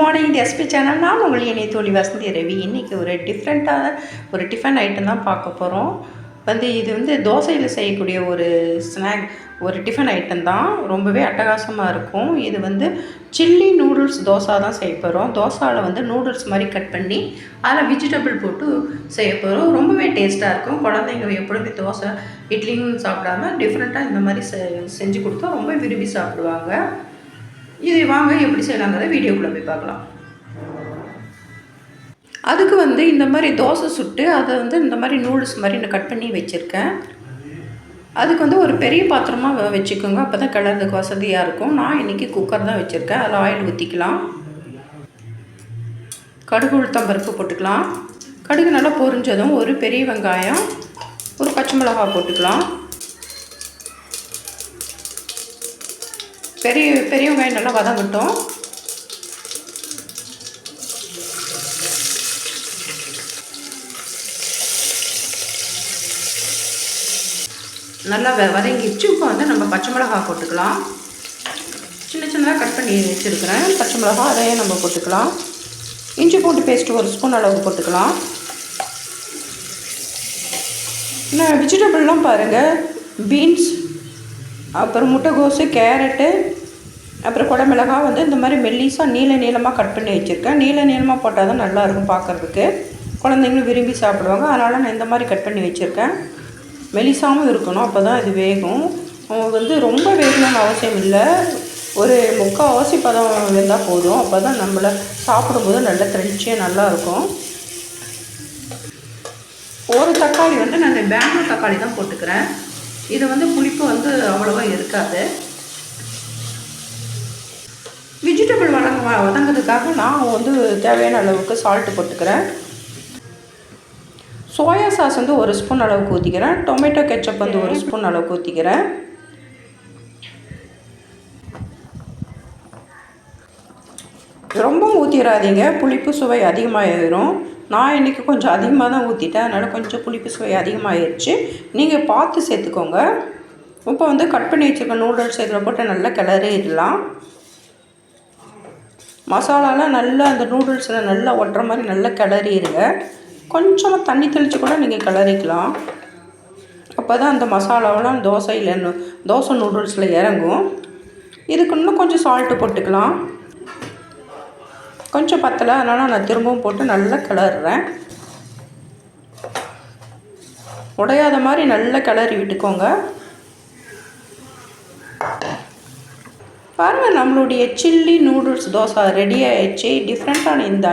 Morning SP channel நான் உங்கள் இணைய தோழி வசந்தி ரவி. இன்றைக்கி ஒரு டிஃப்ரெண்ட்டான ஒரு டிஃபன் ஐட்டம் தான் பார்க்க போகிறோம் வந்து இது வந்து தோசையில் செய்யக்கூடிய ஒரு ஸ்நாக் ஒரு டிஃபன் ஐட்டம் தான். ரொம்பவே அட்டகாசமாக இருக்கும். இது வந்து சில்லி நூடுல்ஸ் தோசை தான் செய்ய போகிறோம் தோசாவில் வந்து நூடுல்ஸ் மாதிரி கட் பண்ணி அதில் வெஜிடபிள் போட்டு செய்ய போகிறோம் ரொம்பவே டேஸ்ட்டாக இருக்கும். குழந்தைங்க எப்பொழுதுமே தோசை இட்லின்னு சாப்பிடாம டிஃப்ரெண்ட்டாக இந்த மாதிரி செ செஞ்சு கொடுத்தா ரொம்ப விரும்பி சாப்பிடுவாங்க. இதை வாங்க எப்படி செய்யலாங்கிறத வீடியோக்குள்ளே போய் பார்க்கலாம். அதுக்கு வந்து இந்த மாதிரி தோசை சுட்டு அதை வந்து இந்த மாதிரி நூடுல்ஸ் மாதிரி நான் கட் பண்ணி வச்சுருக்கேன். அதுக்கு வந்து ஒரு பெரிய பாத்திரமாக வச்சுக்கோங்க. அப்போ தான் கிளறதுக்கு வசதியாக இருக்கும். நான் இன்றைக்கி குக்கர் தான் வச்சுருக்கேன். அதில் ஆயில் ஊற்றிக்கலாம் கடுகு உளுத்தம் பருப்பு போட்டுக்கலாம். கடுகு நல்லா பொரிஞ்சதும் ஒரு பெரிய வெங்காயம் ஒரு பச்சை மிளகா போட்டுக்கலாம். பெரிய பெரிய வெங்காயம் நல்லா வதங்கட்டும். நல்லா வ வதங்கிடுச்சு. இப்போ வந்து நம்ம பச்சை மிளகாய் போட்டுக்கலாம். சின்ன சின்னதாக கட் பண்ணி வச்சுருக்கிறேன். பச்சை மிளகாய் அதையும் நம்ம போட்டுக்கலாம். இஞ்சி பூண்டு பேஸ்ட்டு ஒரு ஸ்பூன் அளவு போட்டுக்கலாம். இன்னும் வெஜிடபிள்லாம் பாருங்கள் பீன்ஸ் அப்புறம் முட்டைகோஸு கேரட்டு அப்புறம் குடமிளகா வந்து இந்த மாதிரி மெல்லிஸாக நீள நீளமாக கட் பண்ணி வச்சுருக்கேன். நீள நீளமாக போட்டால் தான் நல்லாயிருக்கும் பார்க்குறதுக்கு. குழந்தைங்களும் விரும்பி சாப்பிடுவாங்க. அதனால் நான் இந்த மாதிரி கட் பண்ணி வச்சுருக்கேன். மெலிசாகவும் இருக்கணும். அப்போ தான் இது வேகும் வந்து ரொம்ப வேகணும்னு அவசியம் இல்லை. ஒரு முக்கால் பதம் இருந்தால் போதும். அப்போ தான் நம்மளை சாப்பிடும்போது நல்ல திரட்சியாக நல்லாயிருக்கும் ஒரு தக்காளி வந்து நான் பேங்களூர் தக்காளி தான் போட்டுக்கிறேன். இது வந்து புளிப்பு வந்து அவ்வளோவா இருக்காது. வெஜிடபிள் வதங்க வதங்கிறதுக்காக நான் வந்து தேவையான அளவுக்கு சால்ட்டு போட்டுக்கிறேன். சோயா சாஸ் வந்து ஒரு ஸ்பூன் அளவுக்கு ஊற்றிக்கிறேன் டொமேட்டோ கெச்சப் வந்து ஒரு ஸ்பூன் அளவுக்கு ஊற்றிக்கிறேன் ரொம்ப ஊற்றிடாதீங்க புளிப்பு சுவை அதிகமாகிடும் நான் இன்றைக்கி கொஞ்சம் அதிகமாக தான் ஊற்றிட்டேன் அதனால் கொஞ்சம் புளிப்பு சுவை அதிகமாகிடுச்சு நீங்கள் பார்த்து சேர்த்துக்கோங்க. இப்போ வந்து கட் பண்ணி வச்சுருக்க நூடுல்ஸ் இதில் போட்டு நல்லா கிளறிடலாம். மசாலாலாம் நல்லா அந்த நூடுல்ஸில் நல்லா ஒட்டுற மாதிரி நல்லா கிளறிடுங்க. கொஞ்சமாக தண்ணி தெளித்து கூட நீங்கள் கிளறிக்கலாம். அப்போ தான் அந்த மசாலாவெலாம் தோசையில் தோசை நூடுல்ஸில் இறங்கும். இதுக்கு இன்னும் கொஞ்சம் சால்ட்டு போட்டுக்கலாம். கொஞ்சம் பத்தலை அதனால் நான் திரும்பவும் போட்டு நல்லா கிளறுறேன். உடையாத மாதிரி நல்லா கிளறி விட்டுக்கோங்க. பாருங்கள் நம்மளுடைய சில்லி நூடுல்ஸ் தோசை ரெடி ஆகிடுச்சு டிஃப்ரெண்ட்டான இந்த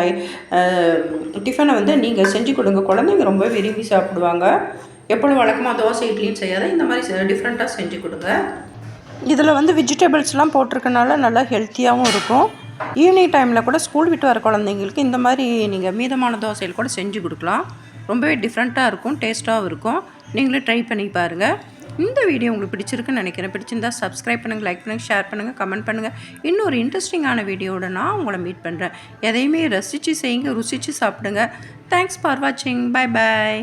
டிஃபனை வந்து நீங்கள் செஞ்சு கொடுங்க. குழந்தைங்க ரொம்ப விரும்பி சாப்பிடுவாங்க. எப்பொழுது வழக்கமாக தோசை இட்லின்னு செய்யாத இந்த மாதிரி டிஃப்ரெண்ட்டாக செஞ்சு கொடுங்க. இதில் வந்து வெஜிடபிள்ஸ்லாம் போட்டிருக்கனால நல்லா ஹெல்த்தியாகவும் இருக்கும். ஈவினிங் டைமில் கூட ஸ்கூல் விட்டு வர குழந்தைங்களுக்கு இந்த மாதிரி நீங்கள் மீதமான தோசையில் கூட செஞ்சு கொடுக்கலாம். ரொம்பவே டிஃப்ரெண்ட்டாக இருக்கும் டேஸ்ட்டாகவும் இருக்கும். நீங்களே ட்ரை பண்ணி பாருங்கள் இந்த வீடியோ உங்களுக்கு பிடிச்சிருக்குன்னு நினைக்கிறேன். பிடிச்சிருந்தா சப்ஸ்கிரைப் பண்ணுங்கள் லைக் பண்ணுங்கள் ஷேர் பண்ணுங்கள் கமெண்ட் பண்ணுங்கள் இன்னொரு இன்ட்ரெஸ்டிங்கான வீடியோவோட நான் உங்களை மீட் பண்ணுறேன் எதையுமே ரசித்து செய்யுங்க ருசித்து சாப்பிடுங்க. தேங்க்ஸ் ஃபார் வாட்சிங் பாய் பாய்